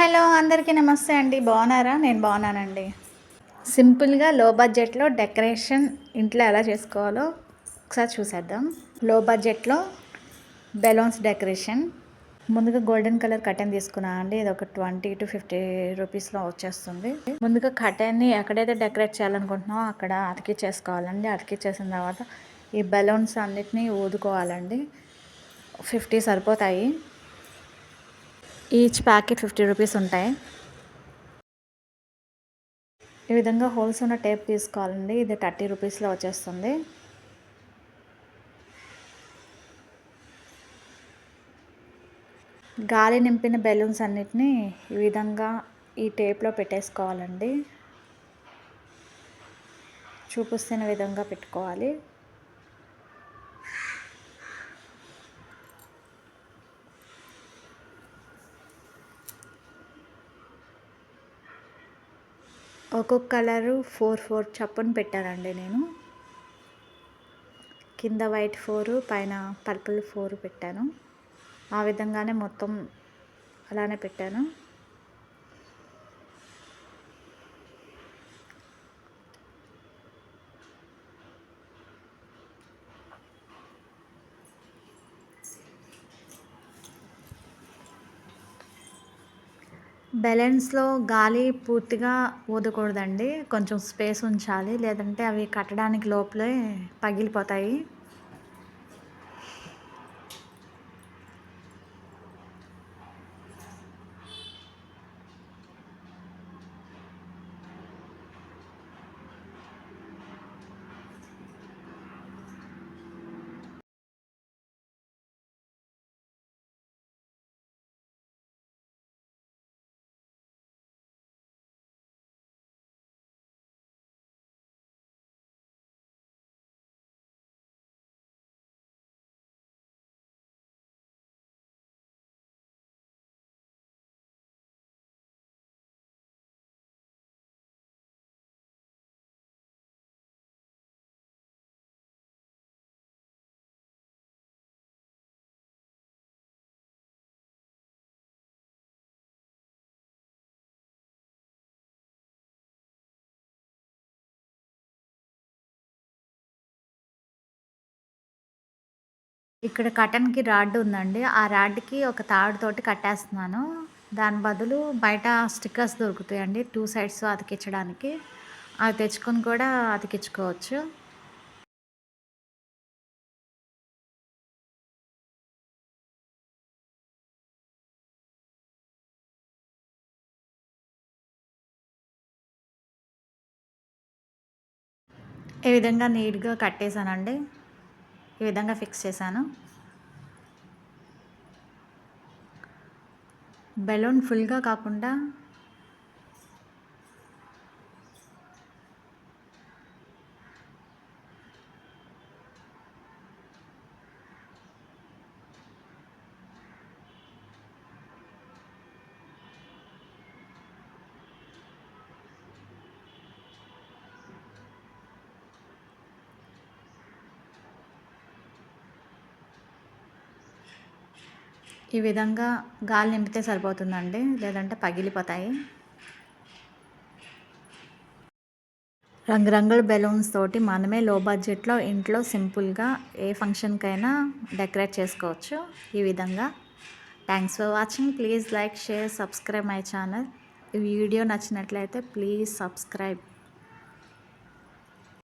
Hello అందరికీ నమస్తే అండి. బాగున్నారా? నేను బాగున్నానండి. సింపుల్గా లో బడ్జెట్లో డెకరేషన్ ఇంట్లో ఎలా చేసుకోవాలో ఒకసారి చూసేద్దాం. లో బడ్జెట్లో బెలూన్స్ డెకరేషన్. ముందుగా గోల్డెన్ కలర్ కటన్ తీసుకున్నా అండి. ఇది ఒక ట్వంటీ టు ఫిఫ్టీ రూపీస్లో వచ్చేస్తుంది. ముందుగా కటన్ని ఎక్కడైతే డెకరేట్ చేయాలనుకుంటున్నామో అక్కడ అతికిచ్చేసుకోవాలండి అతికిచ్చేసిన తర్వాత ఈ బెలూన్స్ అన్నిటినీ ఊదుకోవాలండి. ఫిఫ్టీ సరిపోతాయి. ఈచ్ ప్యాకెట్ ఫిఫ్టీ రూపీస్ ఉంటాయి. ఈ విధంగా హోల్స్ ఉన్న టేప్ తీసుకోవాలండి. ఇది థర్టీ రూపీస్లో వచ్చేస్తుంది. గాలి నింపిన బెలూన్స్ అన్నిటినీ ఈ విధంగా ఈ టేప్లో పెట్టేసుకోవాలండి. చూపిస్తున్న విధంగా పెట్టుకోవాలి. ఒక్కొక్క కలరు ఫోర్ ఫోర్ చప్పున పెట్టానండి నేను. కింద వైట్ ఫోరు పైన పర్పుల్ ఫోర్ పెట్టాను. ఆ విధంగానే మొత్తం అలానే పెట్టాను. బెలూన్స్లో గాలి పూర్తిగా ఊదకూడదండి. కొంచెం స్పేస్ ఉంచాలి. లేదంటే అవి కట్టడానికి లోపలే పగిలిపోతాయి. ఇక్కడ కటన్కి రాడ్ ఉందండి. ఆ రాడ్కి ఒక తాడుతోటి కట్టేస్తున్నాను. దాని బదులు బయట స్టిక్కర్స్ దొరుకుతాయండి. టూ సైడ్స్ అతికించడానికి. అవి తెచ్చుకొని కూడా అతికించుకోవచ్చు. ఈ విధంగా నీట్గా కట్టేశానండి. ఈ విధంగా ఫిక్స్ చేశాను. బెలూన్ ఫుల్గా కాకుండా ఈ విధంగా గాలి నింపితే సరిపోతుందండి లేదంటే పగిలిపోతాయి. రంగురంగుల బెలూన్స్ తోటి మనమే లో బడ్జెట్లో ఇంట్లో సింపుల్గా ఏ ఫంక్షన్కైనా డెకరేట్ చేసుకోవచ్చు. ఈ విధంగా. Thanks for watching. Please like share subscribe my channel. ఈ వీడియో నచ్చినట్లయితే ప్లీజ్ సబ్స్క్రైబ్.